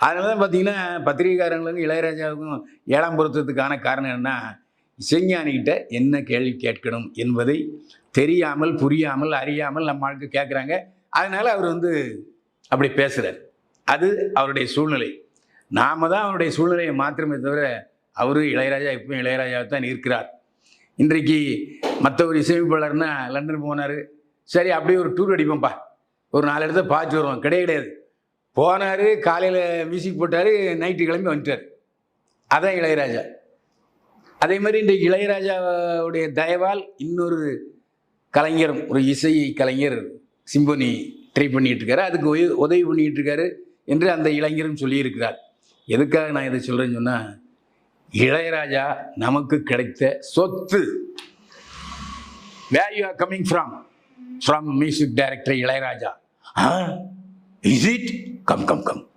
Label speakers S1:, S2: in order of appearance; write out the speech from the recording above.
S1: அதனால தான் பார்த்தீங்கன்னா பத்திரிகைக்காரங்களுக்கும் இளையராஜாவுக்கும் ஏழாம் பொருத்தத்துக்கான காரணம் என்ன இசைஞானிகிட்ட என்ன கேள்வி கேட்கணும் என்பதை தெரியாமல் புரியாமல் அறியாமல் நம்ம ஆளுக்கு கேட்குறாங்க அதனால் அவர் வந்து அப்படி பேசுகிறார் அது அவருடைய சூழ்நிலை. நாம தான் அவருடைய சூழ்நிலையை மாத்திரமே தவிர அவரும் இளையராஜா எப்பவும் இளையராஜாவை தான் இருக்கிறார். இன்றைக்கு மற்ற ஒரு இசையமைப்பாளர்னா லண்டன் போனார். சரி அப்படியே ஒரு டூர் அடிப்போம்ப்பா. ஒரு நாலு இடத்த பார்த்து வருவோம். கிடையாது கிடையாது. போனார் காலையில் மியூசிக் போட்டார் நைட்டு கிளம்பி வந்துட்டார். அதான் இளையராஜா. அதே மாதிரி இன்றைக்கு இளையராஜாவுடைய தயவால் இன்னொரு கலைஞரும் ஒரு இசை கலைஞர் சிம்பொனி ட்ரை பண்ணிகிட்டு இருக்காரு. அதுக்கு உய- உதவி பண்ணிகிட்டு இருக்காரு என்று அந்த இளைஞரும் சொல்லியிருக்கிறார். எதுக்காக நான் இதை சொல்கிறேன்னு சொன்னால் இளையராஜா நமக்கு கிடைத்த சொத்து. Where you are coming from from music director Ilaiyaraaja. Is it? Come, come, come.